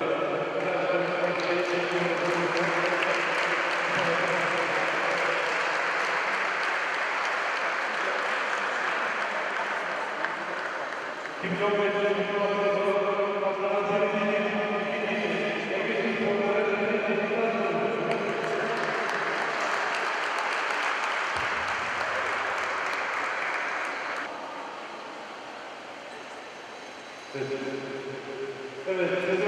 Evet, evet.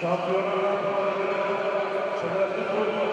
Şampiyonlar Şerefsiz oyuncu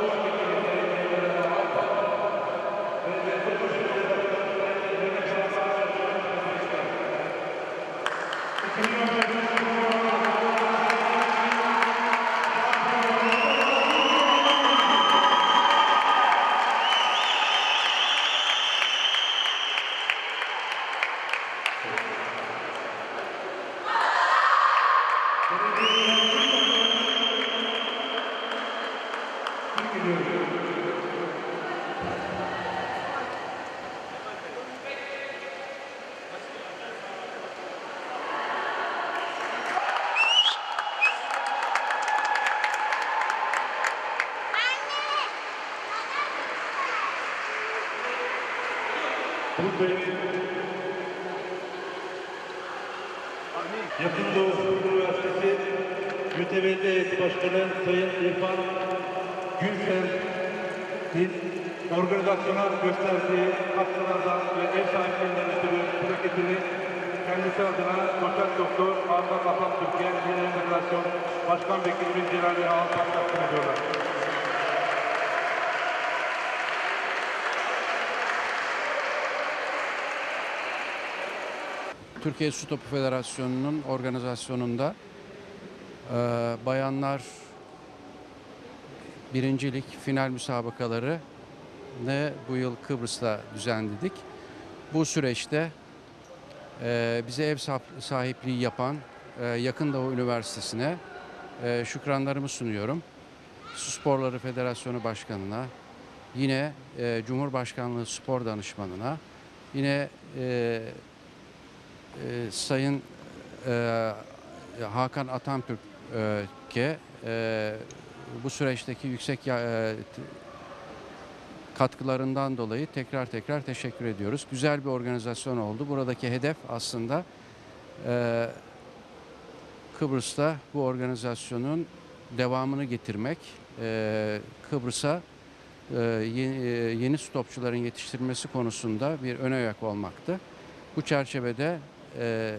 Yakın Doğu Üniversitesi YTVT Heyeti Başkanı Sayın İrfan Gülsen'in organizasyona gösterdiği katkılardan ve ev sahipliğinden ötürü plaketini kendisi adına Doçent Doktor Arda Atan Türkiye Genel Federasyon Başkan Vekilimiz Celal Ağaçtan takdim ediyorlar. Türkiye Su Topu Federasyonu'nun organizasyonunda e, bayanlar birincilik final müsabakaları ne bu yıl Kıbrıs'ta düzenledik. Bu süreçte e, bize ev sah- sahipliği yapan e, Yakın Doğu Üniversitesi'ne e, şükranlarımı sunuyorum. Su Sporları Federasyonu Başkanı'na, yine e, Cumhurbaşkanlığı Spor Danışmanı'na, yine e, e, Sayın e, Hakan Atatürk'e e, bu süreçteki yüksek e, katkılarından dolayı tekrar tekrar teşekkür ediyoruz. Güzel bir organizasyon oldu. Buradaki hedef aslında e, Kıbrıs'ta bu organizasyonun devamını getirmek. E, Kıbrıs'a e, yeni, e, yeni stopçuların yetiştirilmesi konusunda bir ön ayak olmaktı. Bu çerçevede e,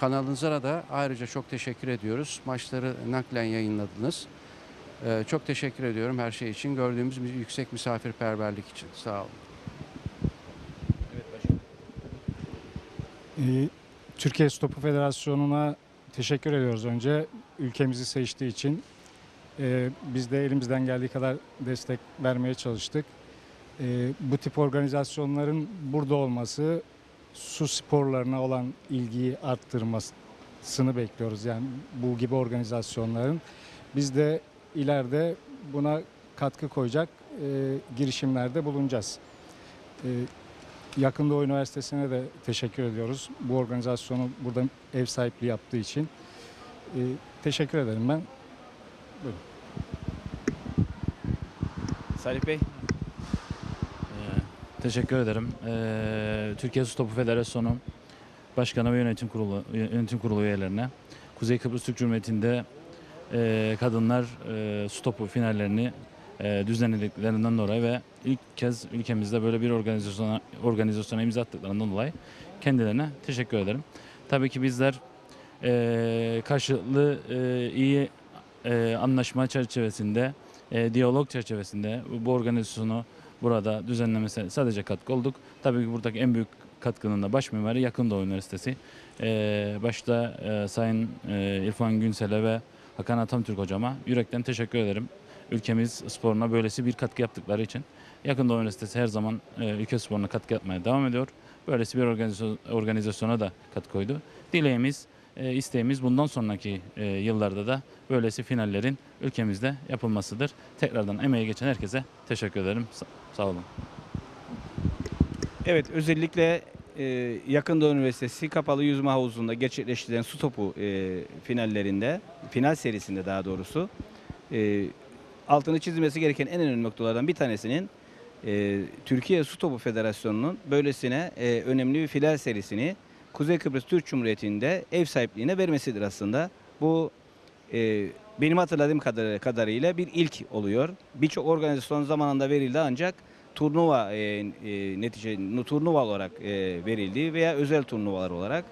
kanalınıza da ayrıca çok teşekkür ediyoruz. Maçları naklen yayınladınız. E, çok teşekkür ediyorum her şey için. Gördüğümüz bir yüksek misafirperverlik için. Sağ olun. Ee, Türkiye Stopu Federasyonu'na teşekkür ediyoruz önce ülkemizi seçtiği için. Ee, Biz de elimizden geldiği kadar destek vermeye çalıştık. Ee, Bu tip organizasyonların burada olması su sporlarına olan ilgiyi arttırmasını bekliyoruz. Yani bu gibi organizasyonların. Biz de ileride buna katkı koyacak e, girişimlerde bulunacağız. Ee, Yakın Doğu Üniversitesi'ne de teşekkür ediyoruz. Bu organizasyonu burada ev sahipliği yaptığı için. Ee, teşekkür ederim ben. Salih Bey. Teşekkür ederim. Ee, Türkiye Su Topu Federasyonu Başkanı ve Yönetim Kurulu Yönetim Kurulu üyelerine Kuzey Kıbrıs Türk Cumhuriyeti'nde e, kadınlar e, su topu finallerini e, düzenlediklerinden dolayı ve ilk kez ülkemizde böyle bir organizasyona organizasyona imza attıklarından dolayı kendilerine teşekkür ederim. Tabii ki bizler e, karşılıklı e, iyi e, anlaşma çerçevesinde, e, diyalog çerçevesinde bu organizasyonu burada düzenlemesine sadece katkı olduk. Tabii ki buradaki en büyük katkının da baş mimarı Yakın Doğu Üniversitesi. Ee, başta e, Sayın e, İrfan Günsel'e ve Hakan Atamtürk hocama yürekten teşekkür ederim. Ülkemiz sporuna böylesi bir katkı yaptıkları için. Yakın Doğu Üniversitesi her zaman e, ülke sporuna katkı yapmaya devam ediyor. Böylesi bir organizasyon, organizasyona da katkı koydu. Dileğimiz, e, isteğimiz bundan sonraki e, yıllarda da böylesi finallerin ülkemizde yapılmasıdır. Tekrardan emeği geçen herkese teşekkür ederim. Sa- sağ olun. Evet özellikle e, Yakın Doğu Üniversitesi kapalı yüzme havuzunda gerçekleştirilen su topu e, finallerinde, final serisinde daha doğrusu e, altını çizilmesi gereken en önemli noktalardan bir tanesinin Türkiye Su Topu Federasyonu'nun böylesine önemli bir final serisini Kuzey Kıbrıs Türk Cumhuriyeti'nde ev sahipliğine vermesidir aslında. Bu e, benim hatırladığım kadar, kadarıyla bir ilk oluyor. Birçok organizasyon zamanında verildi ancak turnuva e, e, netice turnuva olarak e, verildi veya özel turnuvalar olarak.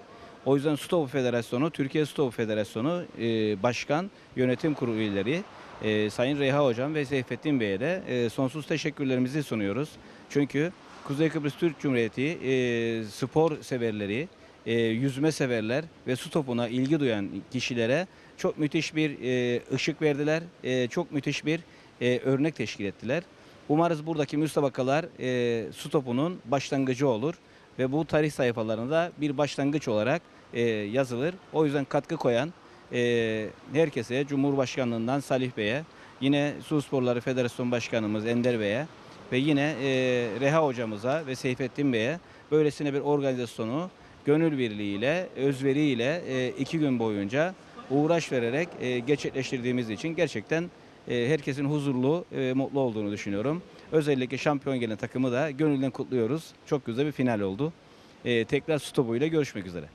O yüzden Su Topu Federasyonu, Türkiye Su Topu Federasyonu e, Başkan, Yönetim Kurulu üyeleri, e, Sayın Reha Hocam ve Seyfettin Bey'e de e, sonsuz teşekkürlerimizi sunuyoruz. Çünkü Kuzey Kıbrıs Türk Cumhuriyeti e, spor severleri, e, yüzme severler ve su topuna ilgi duyan kişilere çok müthiş bir e, ışık verdiler. E, çok müthiş bir e, örnek teşkil ettiler. Umarız buradaki müsabakalar e, su topunun başlangıcı olur ve bu tarih sayfalarında bir başlangıç olarak e, yazılır. O yüzden katkı koyan e, herkese Cumhurbaşkanlığından Salih Bey'e, yine Su Sporları Federasyon Başkanımız Ender Bey'e ve yine e, Reha hocamıza ve Seyfettin Bey'e böylesine bir organizasyonu gönül birliğiyle, özveriyle e, iki gün boyunca uğraş vererek e, gerçekleştirdiğimiz için gerçekten e, herkesin huzurlu, e, mutlu olduğunu düşünüyorum. Özellikle şampiyon gelen takımı da gönülden kutluyoruz. Çok güzel bir final oldu. E, tekrar Stobo ile görüşmek üzere.